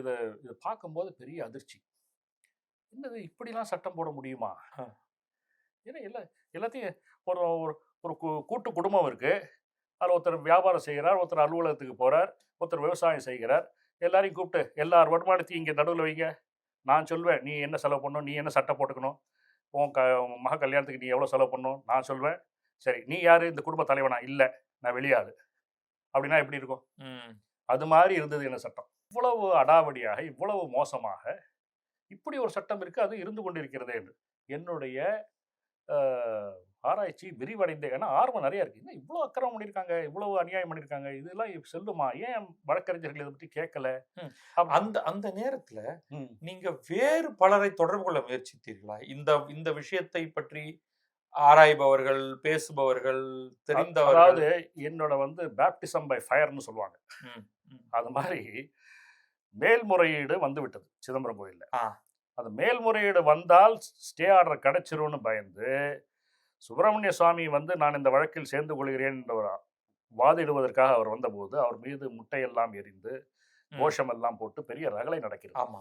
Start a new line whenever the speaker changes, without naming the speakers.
இதை இதை பார்க்கும்போது பெரிய அதிர்ச்சி. என்னது இப்படிலாம் சட்டம் போட முடியுமா. ஏன்னா எல்லா எல்லாத்தையும் ஒரு ஒரு கூட்டு குடும்பம் இருக்கு. அதில் ஒருத்தர் வியாபாரம் செய்கிறார் ஒருத்தர் அலுவலகத்துக்கு போறார் ஒருத்தர் விவசாயம் செய்கிறார். எல்லாரையும் கூப்பிட்டு எல்லார் வருமானத்தையும் இங்கே நடுவில் வைங்க. நான் சொல்வேன் நீ என்ன செலவு பண்ணணும் நீ என்ன சட்டை போட்டுக்கணும்? உன் க உன் மக கல்யாணத்துக்கு நீ எவ்வளோ செலவு பண்ணணும்? நான் சொல்வேன். சரி நீ யார்? இந்த குடும்ப தலைவனா? இல்லை நான் வெளியாளு. அப்படின்னா எப்படி இருக்கும். அது மாதிரி இருந்தது என்ன சட்டம். இவ்வளவு அடாவடியாக இவ்வளவு மோசமாக இப்படி ஒரு சட்டம் இருக்கு அது இருந்து கொண்டிருக்கிறதே என்று. என்னுடைய ஆராய்ச்சி விரிவடைந்த ஏன்னா ஆர்வம் நிறைய இருக்கு. என்ன இவ்வளோ அக்கிரமம் பண்ணியிருக்காங்க இவ்வளவு அநியாயம் பண்ணியிருக்காங்க இதெல்லாம் செல்லுமா? ஏன் வழக்கறிஞர்கள் இதை பற்றி கேட்கல
அந்த அந்த நேரத்துல
ம்.
நீங்க வேறு பலரை தொடர்பு கொள்ள முயற்சித்தீர்களா? இந்த இந்த விஷயத்தை பற்றி ஆராய்பவர்கள் பேசுபவர்கள் தெரிந்தவர்கள்
அதாவது என்னோட வந்து பேப்டிசம் பை ஃபயர்னு சொல்லுவாங்க. அது மாதிரி மேல்முறையீடு வந்து விட்டது சிதம்பரம் கோயில்ல
ஆ.
அந்த மேல்முறையீடு வந்தால் ஸ்டே ஆர்டர் கிடைச்சிரும்னு பயந்து சுப்பிரமணிய சுவாமி வந்து நான் இந்த வழக்கில் சேர்ந்து கொள்கிறேன் என்ற வாதிடுவதற்காக அவர் வந்தபோது அவர் மீது முட்டையெல்லாம் எரிந்து. கோஷமெல்லாம் போட்டு பெரிய ரகளை நடக்கிறது
ஆமா